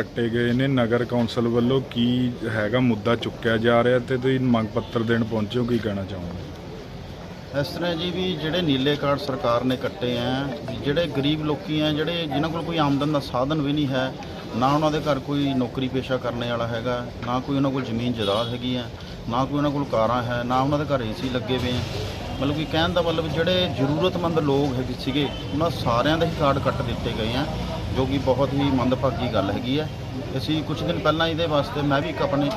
ਕੱਟੇ ਗਏ ਨੇ, ਨਗਰ ਕੌਂਸਲ ਵੱਲੋਂ ਕੀ ਹੈਗਾ ਮੁੱਦਾ ਚੁੱਕਿਆ ਜਾ ਰਿਹਾ ਤੇ ਤੁਸੀਂ ਮੰਗ ਪੱਤਰ ਦੇਣ ਪਹੁੰਚੇ ਹੋ, ਕੀ ਕਹਿਣਾ ਚਾਹੋਗੇ? ਇਸ ਤਰ੍ਹਾਂ ਜੀ ਵੀ ਜਿਹੜੇ ਨੀਲੇ ਕਾਰਡ ਸਰਕਾਰ ਨੇ ਕੱਟੇ ਆ, ਜਿਹੜੇ ਗਰੀਬ ਲੋਕੀ ਆ, ਜਿਹੜੇ ਜਿਨ੍ਹਾਂ ਕੋਲ ਕੋਈ ਆਮਦਨ ਦਾ ਸਾਧਨ ਵੀ ਨਹੀਂ ਹੈ, ਨਾ ਉਹਨਾਂ ਦੇ ਘਰ ਕੋਈ ਨੌਕਰੀ ਪੇਸ਼ਾ ਕਰਨੇ ਵਾਲਾ ਹੈਗਾ, ਨਾ ਕੋਈ ਉਹਨਾਂ ਕੋਲ ਜ਼ਮੀਨ ਜਾਇਦਾਦ ਹੈਗੀ ਆ, ਨਾ ਕੋਈ ਉਹਨਾਂ ਕੋਲ ਕਾਰਾਂ ਹੈ, ਨਾ ਉਹਨਾਂ ਦੇ ਘਰ ਏਸੀ ਲੱਗੇ ਹੋਏ ਆ। ਮਤਲਬ ਕਿ ਕਹਿਣ ਦਾ ਮਤਲਬ ਜਿਹੜੇ ਜ਼ਰੂਰਤਮੰਦ ਲੋਕ ਹੈਗੇ ਸੀਗੇ, ਉਹਨਾਂ ਸਾਰਿਆਂ ਦੇ ਹੀ ਕਾਰਡ ਕੱਟ ਦਿੱਤੇ ਗਏ ਆ। ਜੋ ਕਿ ਬਹੁਤ ਹੀ ਮੰਦਭਾਗੀ ਗੱਲ ਹੈਗੀ ਹੈ। ਅਸੀਂ ਕੁਝ ਦਿਨ ਪਹਿਲਾਂ ਇਹਦੇ ਵਾਸਤੇ ਮੈਂ ਵੀ ਇੱਕ ਆਪਣੇ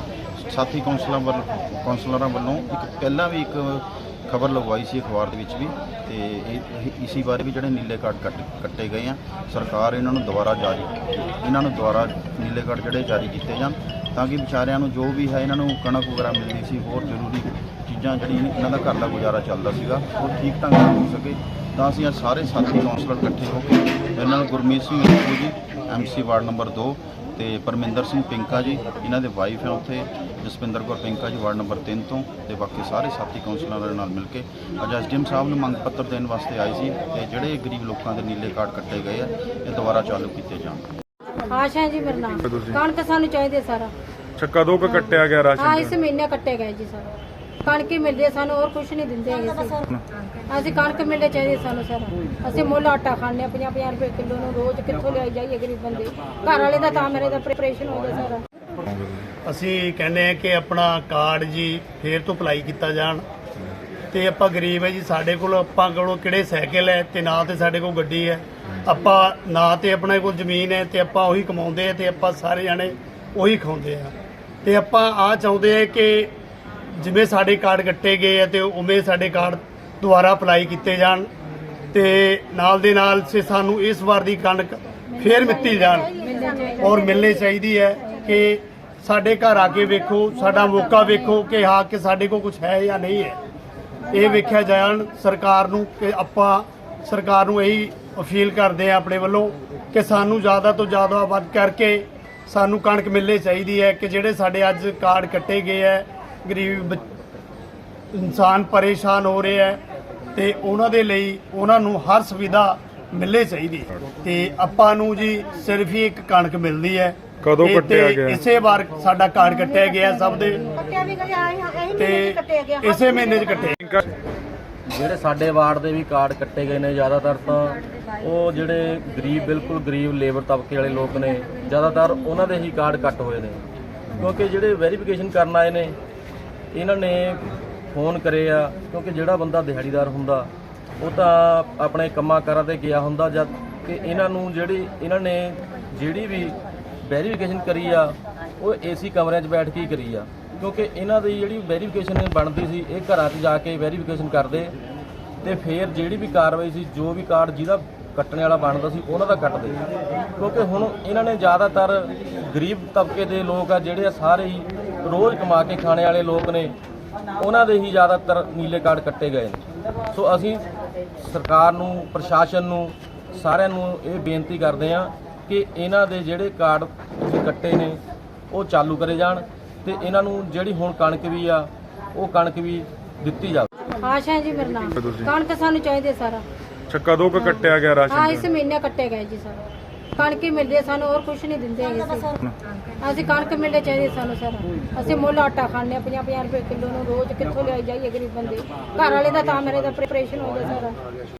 ਸਾਥੀ ਕੌਂਸਲਰਾਂ ਵੱਲ ਕੌਂਸਲਰਾਂ ਵੱਲੋਂ ਇੱਕ ਪਹਿਲਾਂ ਵੀ ਇੱਕ ਖਬਰ ਲਗਵਾਈ ਸੀ ਅਖਬਾਰ ਦੇ ਵਿੱਚ ਵੀ ਤੇ ਇਹ- ਬਾਰੇ ਵੀ ਜਿਹੜੇ ਨੀਲੇ ਕਾਰਡ ਕੱਟ ਕੱਟੇ ਗਏ ਆ, ਸਰਕਾਰ ਇਹਨਾਂ ਨੂੰ ਦੁਬਾਰਾ ਜਾਰੀ ਇਹਨਾਂ ਨੂੰ ਦੁਬਾਰਾ ਨੀਲੇ ਕਾਰਡ ਜਿਹੜੇ ਜਾਰੀ ਕੀਤੇ ਜਾਣ ਤਾਂ ਕਿ ਵਿਚਾਰਿਆਂ ਨੂੰ ਜੋ ਵੀ ਹੈ ਇਹਨਾਂ ਨੂੰ ਕਣਕ ਵਗੈਰਾ ਮਿਲਦੀ ਸੀ, ਹੋਰ ਜ਼ਰੂਰੀ ਚੀਜ਼ਾਂ ਜਿਹੜੀਆਂ ਇਹਨਾਂ ਦਾ ਘਰ ਦਾ ਗੁਜ਼ਾਰਾ ਚੱਲਦਾ ਸੀਗਾ, ਉਹ ਠੀਕ ਢੰਗ ਨਾਲ ਹੋ ਸਕੇ। ਤਾਂ ਅਸੀਂ ਅੱਜ ਸਾਰੇ ਸਾਥੀ ਕੌਂਸਲਰ ਇਕੱਠੇ ਹੋ ਕੇ ਇਹਨਾਂ ਨੂੰ ਗੁਰਮੀਤ ਸਿੰਘ ਰਿੰਕੂ ਜੀ ਐਮਸੀ ਵਾਰਡ ਨੰਬਰ 2 ਤੇ ਪਰਮਿੰਦਰ ਸਿੰਘ ਪਿੰਕਾ ਜੀ ਇਹਨਾਂ ਦੇ ਵਾਈਫ ਹੈ ਉੱਥੇ ਜਸਪਿੰਦਰ ਕੌਰ ਪਿੰਕਾ ਜੀ ਵਾਰਡ ਨੰਬਰ 3 ਤੋਂ ਤੇ ਬਾਕੀ ਸਾਰੇ ਸਾਥੀ ਕੌਂਸਲਰਾਂ ਦੇ ਨਾਲ ਮਿਲ ਕੇ ਅੱਜ ਐਸਡੀਐਮ ਸਾਹਿਬ ਨੂੰ ਮੰਗ ਪੱਤਰ ਦੇਣ ਵਾਸਤੇ ਆਏ ਸੀ ਤੇ ਜਿਹੜੇ ਗਰੀਬ ਲੋਕਾਂ ਦੇ ਨੀਲੇ ਕਾਰਡ ਕੱਟੇ ਗਏ ਆ ਇਹ ਦੁਬਾਰਾ ਚਾਲੂ ਕੀਤੇ ਜਾਣ। ਆਸ਼ਾ ਹੈ ਜੀ ਮੇਰਾ ਨਾਮ? ਕਣਕ ਸਾਨੂੰ ਚਾਹੀਦੀ ਹੈ ਸਾਰਾ। ਅੱਛਾ ਕਦੋਂ ਕ ਕੱਟਿਆ ਗਿਆ ਹਾਂ ਰਾਸ਼ਨ ਇਸ ਮਹੀਨੇ ਕੱਟੇ ਗਏ ਜੀ ਸਾਰਾ। ਕਣਕ ਹੀ ਮਿਲਦੀ ਹੈ, ਸਾਨੂੰ ਹੋਰ ਕੁਝ ਨਹੀਂ ਦਿੰਦੇ ਹੈਗੇ ਅਸੀਂ। ਅਸੀਂ ਕਣਕ ਮਿਲਦੇ ਚਾਹੀਦੀ ਸਾਨੂੰ ਸਾਰਾ। ਅਸੀਂ ਮੁੱਲ ਆਟਾ ਖਾਂਦੇ 50 50 ਰੁਪਏ ਕਿਲੋ ਨੂੰ ਰੋਜ਼ ਕਿੱਥੋਂ ਲਿਆਈ ਜਾਈਏ ਗਰੀਬ ਬੰਦੇ। ਘਰ ਵਾਲੇ ਦਾ ਤਾਂ ਮੇਰੇ ਦਾ ਪ੍ਰੈਪਰੇਸ਼ਨ ਹੋ ਗਿਆ ਸਾਰਾ। ਅਸੀਂ ਕਹਿੰਦੇ ਆ ਕਿ ਆਪਣਾ ਕਾਰਡ ਜੀ ਫੇਰ ਤੋਂ ਅਪਲਾਈ ਕੀਤਾ ਜਾਣ। ਤੇ ਆਪਾਂ ਗਰੀਬ ਹੈ ਜੀ, ਸਾਡੇ ਕੋਲ ਆਪਾਂ ਕੋਲੋਂ ਕਿਹੜੇ ਸਾਈਕਲ ਹੈ ਤੇ ਨਾ ਤੇ ਸਾਡੇ ਕੋਲ ਗੱਡੀ ਹੈ। ਆਪਾਂ ਨਾ ਤੇ ਆਪਣੇ ਕੋਲ ਜ਼ਮੀਨ ਹੈ ਤੇ ਆਪਾਂ ਉਹੀ ਕਮਾਉਂਦੇ ਆ ਤੇ ਆਪਾਂ ਸਾਰੇ ਜਾਣੇ ਉਹੀ ਖਾਉਂਦੇ ਆ ਤੇ ਆਪਾਂ ਆ ਚਾਹੁੰਦੇ ਆ ਕਿ ਜਿਵੇਂ ਸਾਡੇ ਕਾਰਡ ਕੱਟੇ ਗਏ ਆ ਤੇ ਉਵੇਂ ਸਾਡੇ ਕਾਰਡ ਦੁਬਾਰਾ ਅਪਲਾਈ ਕੀਤੇ ਜਾਣ ਤੇ ਨਾਲ ਦੇ ਨਾਲ ਸੇ ਸਾਨੂੰ ਇਸ ਵਾਰ ਦੀ ਕਣਕ ਫੇਰ ਮਿੱਤੀ ਜਾਣ ਔਰ ਮਿਲਣੀ ਚਾਹੀਦੀ ਹੈ ਕਿ ਸਾਡੇ ਘਰ ਆ ਕੇ ਵੇਖੋ, ਸਾਡਾ ਮੌਕਾ ਵੇਖੋ ਕਿ ਹਾਂ, ਕਿ ਸਾਡੇ ਕੋਲ ਕੁਝ ਹੈ ਜਾਂ ਨਹੀਂ ਹੈ। ਇਹ ਵੇਖਿਆ ਜਾਣ, ਸਰਕਾਰ ਨੂੰ ਕਿ ਆਪਾਂ ਸਰਕਾਰ ਨੂੰ ਇਹੀ ਅਪੀਲ ਕਰਦੇ ਆ ਆਪਣੇ ਵੱਲੋਂ ਕਿ ਸਾਨੂੰ ਜ਼ਿਆਦਾ ਤੋਂ ਜ਼ਿਆਦਾ ਵੱਧ ਕਰਕੇ ਸਾਨੂੰ ਕਣਕ ਮਿਲਣੀ ਚਾਹੀਦੀ ਹੈ ਕਿ ਜਿਹੜੇ ਸਾਡੇ ਅੱਜ ਕਾਰਡ ਕੱਟੇ ਗਏ ਹੈ ਗਰੀਬ ਇਨਸਾਨ ਪਰੇਸ਼ਾਨ ਹੋ ਰਹੇ ਹੈ ਤੇ ਉਹਨਾਂ ਦੇ ਲਈ ਉਹਨਾਂ ਨੂੰ ਹਰ ਸੁਵਿਧਾ ਮਿਲਣੀ ਚਾਹੀਦੀ ਹੈ। ਤੇ ਆਪਾਂ ਨੂੰ ਜੀ ਸਿਰਫ ਹੀ ਇੱਕ ਕਣਕ ਮਿਲਦੀ ਹੈ। ਕਦੋਂ ਤੇ- ਕੱਟਿਆ ਤੇ ਗਿਆ? ਇਸੇ ਵਾਰ ਸਾਡਾ ਕਾਰਡ ਕੱਟਿਆ ਗਿਆ ਸਭ ਦੇ। ਤੇ ਇਸੇ ਮਹੀਨੇ 'ਚ ਕੱਟੇ ਜਿਹੜੇ ਸਾਡੇ ਵਾਰਡ ਦੇ ਵੀ ਕਾਰਡ ਕੱਟੇ ਗਏ ਨੇ ਜ਼ਿਆਦਾਤਰ ਤਾਂ ਉਹ ਜਿਹੜੇ ਗਰੀਬ ਬਿਲਕੁਲ ਗਰੀਬ ਲੇਬਰ ਤਬਕੇ ਵਾਲੇ ਲੋਕ ਨੇ ਜ਼ਿਆਦਾਤਰ ਉਹਨਾਂ ਦੇ ਹੀ ਕਾਰਡ ਕੱਟ ਹੋਏ ਨੇ। ਕਿਉਂਕਿ ਜਿਹੜੇ ਵੈਰੀਫਿਕੇਸ਼ਨ ਕਰਨ ਆਏ ਨੇ ਇਹਨਾਂ ਨੇ ਫੋਨ ਕਰੇ ਆ, ਕਿਉਂਕਿ ਜਿਹੜਾ ਬੰਦਾ ਦਿਹਾੜੀਦਾਰ ਹੁੰਦਾ, ਉਹ ਤਾਂ ਆਪਣੇ ਕੰਮਾਂ ਕਾਰਾਂ ਤੇ ਗਿਆ ਹੁੰਦਾ, ਜਦ ਕਿ ਇਹਨਾਂ ਨੂੰ ਜਿਹੜੀ, ਇਹਨਾਂ ਨੇ ਜਿਹੜੀ ਵੀ ਵੈਰੀਫਿਕੇਸ਼ਨ ਕਰੀ ਆ, ਉਹ ਏਸੀ ਕਮਰਿਆਂ 'ਚ ਬੈਠ ਕੇ ਹੀ ਕਰੀ ਆ। ਕਿਉਂਕਿ ਇਹਨਾਂ ਦੀ ਜਿਹੜੀ ਵੈਰੀਫਿਕੇਸ਼ਨ ਬਣਦੀ ਸੀ, ਇਹ ਘਰਾਂ 'ਚ ਜਾ ਕੇ ਵੈਰੀਫਿਕੇਸ਼ਨ ਕਰਦੇ ਤੇ ਫਿਰ ਜਿਹੜੀ ਵੀ ਕਾਰਵਾਈ ਸੀ, ਜੋ ਵੀ ਕਾਰਡ ਜਿਹਦਾ ਕੱਟਣ ਵਾਲਾ ਬਣਦਾ ਸੀ, ਉਹਨਾਂ ਦਾ ਕੱਟਦੇ। ਕਿਉਂਕਿ ਹੁਣ ਇਹਨਾਂ ਨੇ ਜ਼ਿਆਦਾਤਰ ਗਰੀਬ ਤਬਕੇ ਦੇ ਲੋਕ ਆ, ਜਿਹੜੇ ਆ ਸਾਰੇ ਹੀ ਰੋਜ਼ ਕਮਾ ਕੇ ਖਾਣੇ ਵਾਲੇ ਲੋਕ ਨੇ ਉਹਨਾਂ ਦੇ ਹੀ ਜ਼ਿਆਦਾਤਰ ਨੀਲੇ ਕਾਰਡ ਕੱਟੇ ਗਏ ਨੇ। ਸੋ ਅਸੀਂ ਸਰਕਾਰ ਨੂੰ ਪ੍ਰਸ਼ਾਸਨ ਨੂੰ ਸਾਰਿਆਂ ਨੂੰ ਇਹ ਬੇਨਤੀ ਕਰਦੇ ਆ ਕਿ ਇਹਨਾਂ ਦੇ ਜਿਹੜੇ ਕਾਰਡ ਕੱਟੇ ਨੇ ਉਹ ਚਾਲੂ ਕਰੇ ਜਾਣ ਤੇ ਇਹਨਾਂ ਨੂੰ ਜਿਹੜੀ ਹੁਣ ਕਣਕ ਵੀ ਆ ਉਹ ਕਣਕ ਵੀ ਦਿੱਤੀ ਜਾਵੇ। ਆਸ਼ਾ ਹੈ ਜੀ ਮੇਰਾ ਨਾਮ? ਕਣਕ ਸਾਨੂੰ ਚਾਹੀਦੀ ਹੈ ਸਾਰਾ। ਅੱਛਾ ਕਦੋਂ ਕ ਕੱਟਿਆ ਗਿਆ ਹਾਂ ਰਾਸ਼ਨ ਇਸ ਮਹੀਨੇ ਕੱਟੇ ਗਏ ਜੀ ਸਾਰਾ। ਕਣਕ ਹੀ ਮਿਲਦੀ ਹੈ, ਸਾਨੂੰ ਹੋਰ ਕੁਝ ਨਹੀਂ ਦਿੰਦੇ ਹੈਗੇ ਅਸੀਂ ਅਸੀਂ ਕਣਕ ਮਿਲਣੀ ਚਾਹੀਦੀ ਹੈ ਸਾਨੂੰ ਸਰ। ਅਸੀਂ ਮੁੱਲ ਆਟਾ ਖਾਂਦੇ 50 50 ਰੁਪਏ ਕਿਲੋ ਨੂੰ ਰੋਜ਼ ਕਿੱਥੋਂ ਲਿਆਈ ਜਾਈਏ ਗਰੀਬ ਬੰਦੇ। ਘਰ ਵਾਲੇ ਦਾ ਤਾਂ ਮੇਰੇ ਦਾ ਪ੍ਰੈਪਰੇਸ਼ਨ ਹੋ ਗਿਆ ਸਾਰਾ।